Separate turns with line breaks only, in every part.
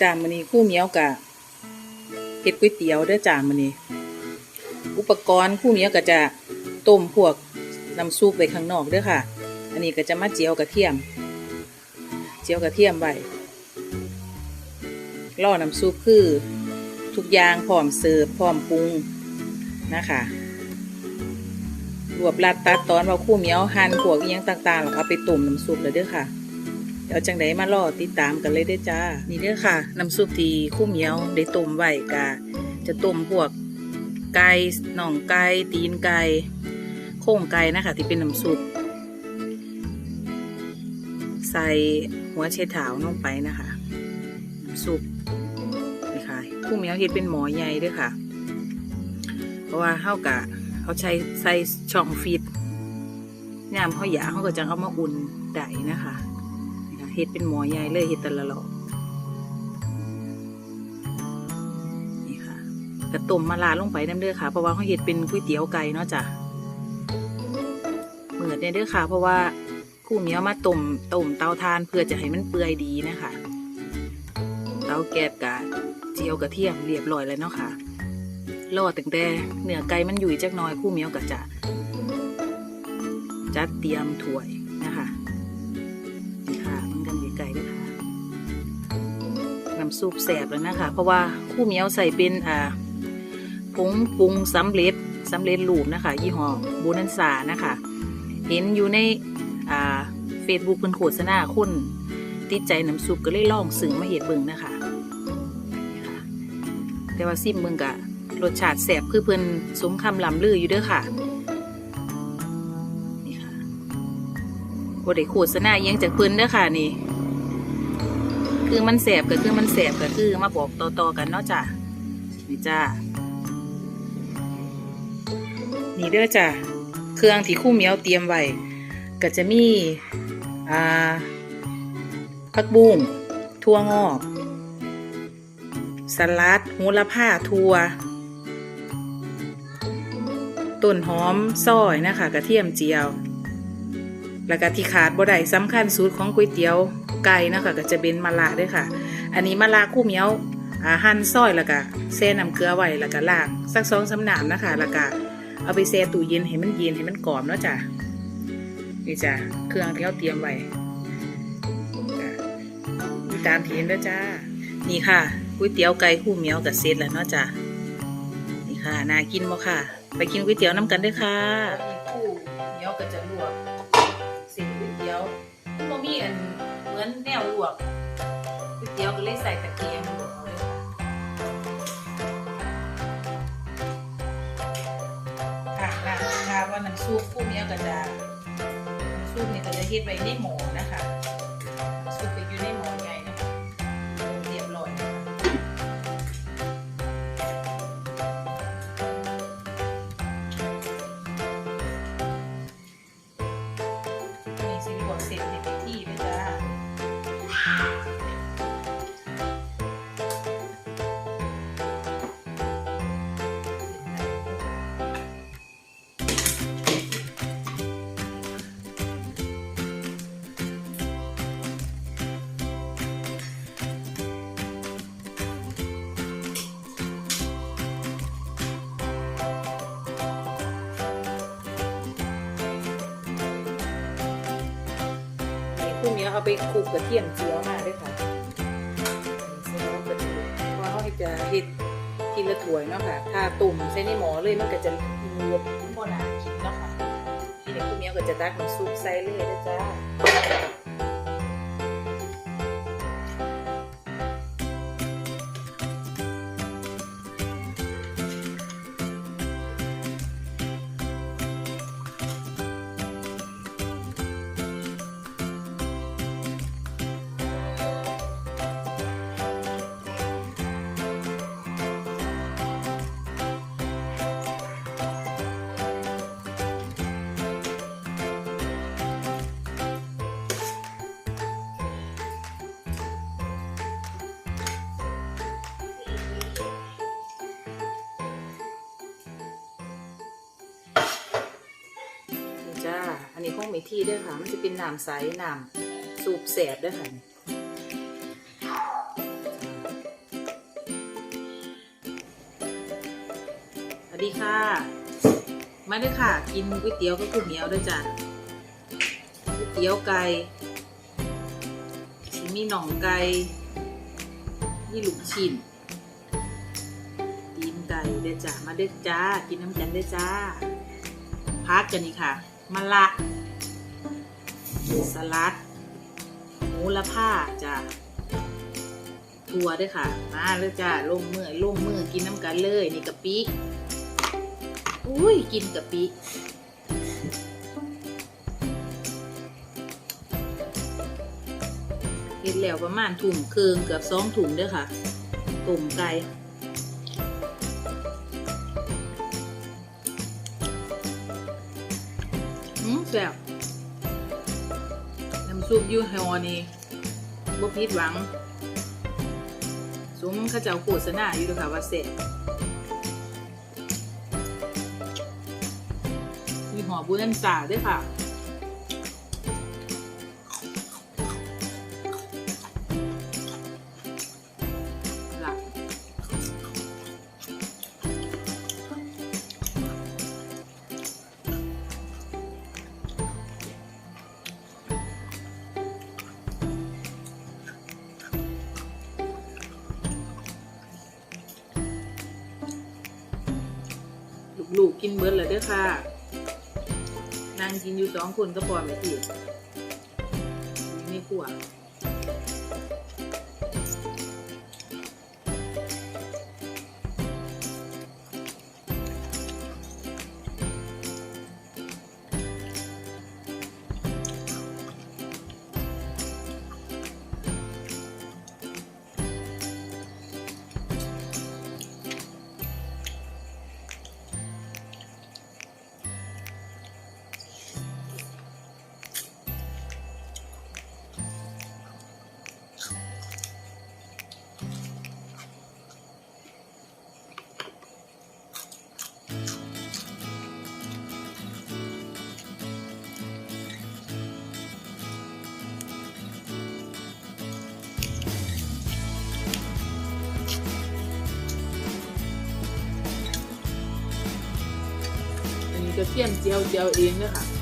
จานมื้อนี้คู่เหมียวกะเฮ็ดก๋วยเตี๋ยวเด้อจานมื้อนี้อุปกรณ์คู่เหมียวก็จะต้มพวกน้ำซุปไว้ข้างนอกเด้อค่ะ อันนี้ก็จะมาเจียวกระเทียม เจียวกระเทียมไว้ล่อน้ำซุปคือทุกอย่างพร้อมเสิร์ฟพร้อมปรุงนะคะรวบรัดตัดตอนว่าคู่เหมียวหั่นพวกอิหยังต่างๆแล้วเอาไปต้มน้ำซุปเลยเด้อค่ะ ดี๋ยวจังไดมารอติดตามกันเลยเด้จ้า นี่เด้อค่ะ น้ำซุปที่คู่เหมียวได้ต้มไว้กะจะต้มพวกไก่น่องไก่ตีนไก่โครงไก่นะคะ ที่เป็นน้ำซุปใส่หัวเชดเท้าลงไปนะคะน้ำซุปนี่ค่ะคู่เหมียวเฮ็ดเป็นหมอใหญ่ด้วยค่ะ เพราะว่าเฮากะเขาใช้ใส่ช่องฟีดยามเขาอยากเขาก็จะเอามาอุ่นได้นะคะ เฮ็ดเป็นหมอใหญ่เลยเฮ็ดตละหลอกนี่ค่ะกระต้มมะลาลงไปน้ำเด้อค่ะ เพราะว่าเขาเฮ็ดเป็นก๋วยเตี๋ยวไก่เนาะจ้ะเหมือนเนี่ยเด้อค่ะ เพราะว่าคู่เมียวมาต้มต้มเตาทานเพื่อจะให้มันเปื่อยดีนะคะเตาแก๊สกะเจียวกระเทียมเรียบร้อยแล้วเนาะค่ะรอตั้งแต่เนื้อไก่มันอยู่จักน้อยคู่เมียวก็จะจัดเตรียมถ้วย ซุปแสบแล้วนะคะ เพราะว่าคู่เหมียวใส่เป็นอ่าผงปรุงสำเร็จสำเร็จรูปนะคะ ยี่ห้อบูนันซานะคะ เห็นอยู่ในอ่าเฟซบุ๊กเป็นโฆษณาคนติดใจน้ำซุปก็เลยลองซื้อมาเห็ดเบิ่งนะคะ แต่ว่าซิมเบิ่งกะรสชาติแสบคือเพิ่นสมคำลำลืออยู่เด้อค่ะนี่ค่ะบ่ได้โฆษณายังจากเพิ่นเด้อค่ะนี่ คือมันแสบก็คือมันแสบก็คือมาบอกต่อๆกันเนาะจ้ะนี่จ้านี่เด้อจ้ะเครื่องที่คู่เมียวเตรียมไว้ก็จะมีอ่าผักบุ้งทั่วงอกสลัดโหระพาทั่วต้นหอมซอยนะคะกระเทียมเจียว แล้วก็ที่ขาดบ่ได้สำคัญสูตรของก๋วยเตี๋ยว ไก่นะคะก็จะเป็นมะระด้วยค่ะ อันนี้มะระคู่เมียวหั่นซอยแล้วก็แช่น้ำเกลือไว้แล้วก็ล้างสักสองสามน้ำนะคะ แล้วก็เอาไปแช่ตู้เย็นให้มันเย็นให้มันกรอบเนาะจ้ะนี่จ้ะเครื่องที่เราเตรียมไว้ตามที่เห็นแล้วจ้า นี่ค่ะก๋วยเตี๋ยวไก่คู่เมียวกับเซตแล้วเนาะจ้ะนี่ค่ะน่ากินบ่ค่ะ ไปกินก๋วยเตี๋ยวน้ำกันด้วยค่ะคู่เหนียวก็จะลวกเส้นก๋วยเตี๋ยวมันมือนแน วกก๋วยเตี๋ยวก็เลยใส่ตะเกียงลวกเลยค่ะค่ะนะค่ะว่าน้ำซุปคู่นี้ก็จะน้ำซุปนี่ก็จะเฮ็ดไว้ในหม้อนะคะ นี้เอาไปคลุกกระเทียมเจียวมาด้วยค่ะเสร็จแล้วก็เพราะเขาจะเห็ดทีละถ้วยเนาะค่ะ ถ้าตุ่มใส่ในหม้อเลยมันก็จะรวมพอหนากินเนาะค่ะ ทีนี้คุณเมียก็จะตักน้ำซุปใส่เลยนะจ้า นนี้คงมีที่ด้วยค่ะ มันจะเป็นน้ำใสน้ำสูบแสบด้วยค่ะสวัสดีค่ะ มาด้วยค่ะ กินก๋วยเตี๋ยวก็คือเหนียวด้วยจ้ะก๋วยเตี๋ยวไก่มีหน่องไก่มีหลุกชิ้นตีนไก่เด้จ้ามาเด้จ้า กินน้ำจันเด้จ้าพักกันนี่ค่ะ มาละ สลัด หมูละผ้าจ้ะทัวด้วยค่ะ มาเลยจ้าลงมือลงมือกินน้ำกันเลยนี่กะปิอุ้ยกินกะปิเห็ดแล้วประมาณถุงเคืองเกือบสองถุงด้อค่ะตุ่มไก่อืมแซ่บำซุปยูฮอนี่บ่ผิดหวัง สมข้าเจ้าโฆษณาอยู่ด้วยค่ะว่าเสร็จมีหอบุนันสาด้วยค่ะ ลูกกินเบิร์ดเลยเด้อค่ะนางกินอยู่สองคนก็พอไหมพี่ไม่กลัว เทียมเจียวเจียวเองนยค่ะ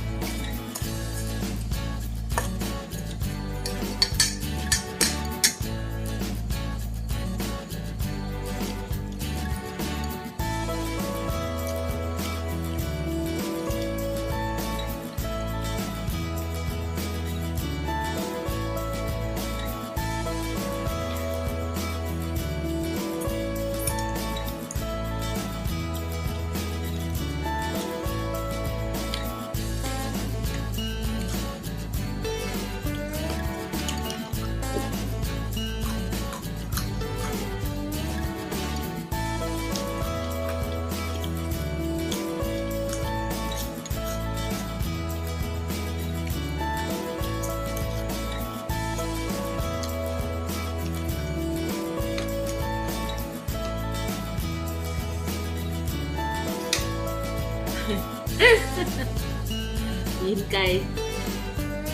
ยินไก่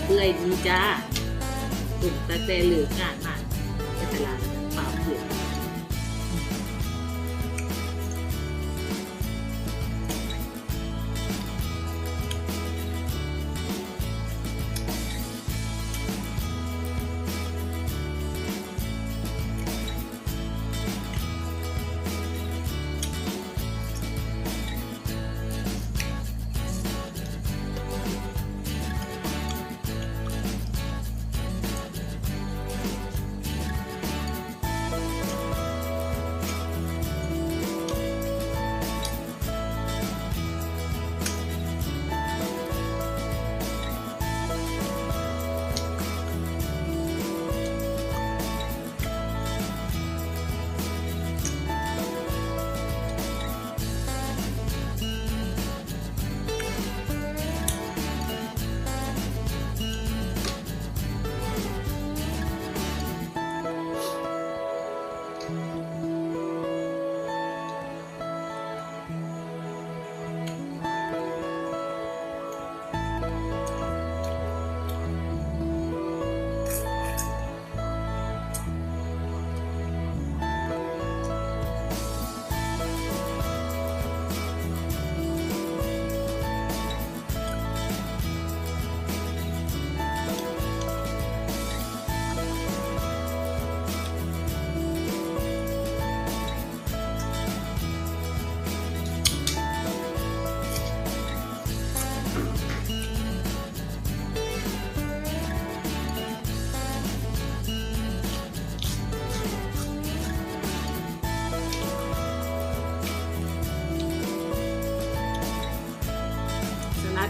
เปื่อยดีจ้าตุ่มตะแต่เหลือก่ะ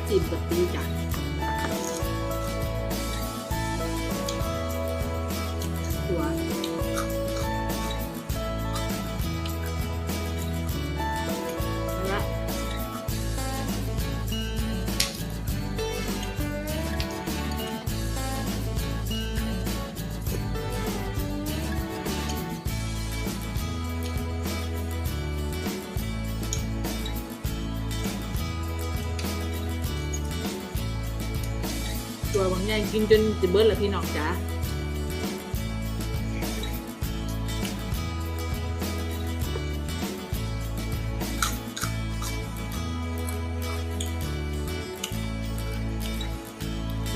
จิ้มกับตีจ้ะหัน ตัวบางอย่างกินจนจะเบิดแล้วพี่น้องจ๋า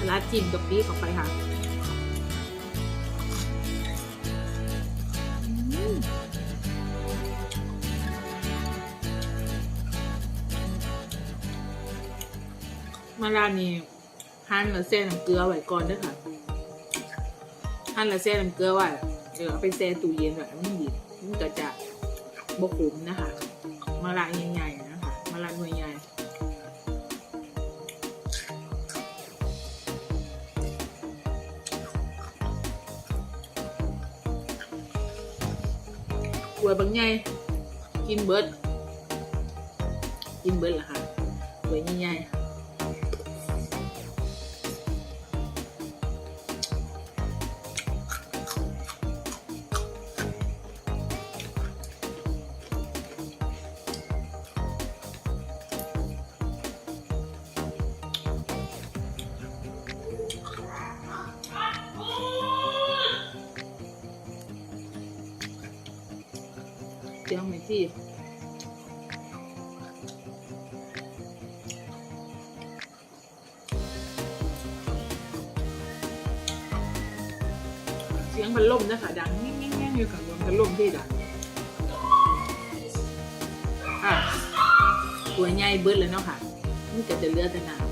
ลัดจิ้มกับปีเข้าไปค่ะมมาร้านนี้ หั่นแล้วแช่น้ำเกลือไว้ก่อนด้วยค่ะหั่นแล้วแช่น้ำเกลือไว้เดี๋ยวเอาไปแช่ตู้เย็นไว้มันดีมันก็จะบกขมนะคะมะระใหญ่ๆนะคะมะระหน่วยใหญ่กล้วยบางใหญ่กินเบิร์ดกินเบิร์ดเหรอคะกล้วยใหญ่ๆ เจียวไหมที่เสียงพัดลมนะคะดังแง่งๆอยู่ข้างบนพัดลมที่ดังอะตัวใหญ่เบิดเลยเนาะค่ะมันก็จะเลือแต่น้ำ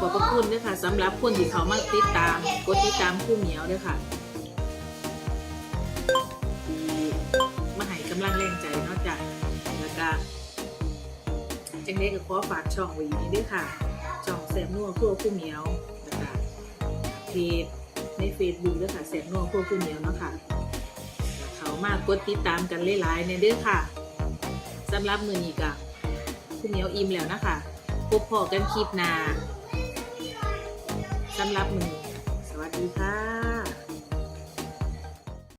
ขอบพระคุณด้วยค่ะสำหรับคนที่เขามาติดตาม กดติดตามคู่เหมียวด้วยค่ะมาให้กำลังแรงใจเนอกจากแล้วก็จังได้ก็ขอฝากช่องไว้นี้ด้วยค่ะ ช่องแสบนัวครัวคู่เหมียวแล้วก็เพจในเฟซบุ๊กด้วยค่ะแสบนัวครัวคู่เหมียวเนาะค่ะเขามากดติดตามกันหลายๆในเด้อค่ะสำหรับมือนี้กับคุณเหนียวอิ่มแล้วนะคะพบพอกันคลิปหน้า สำหรับมือสวัสดีค่ะ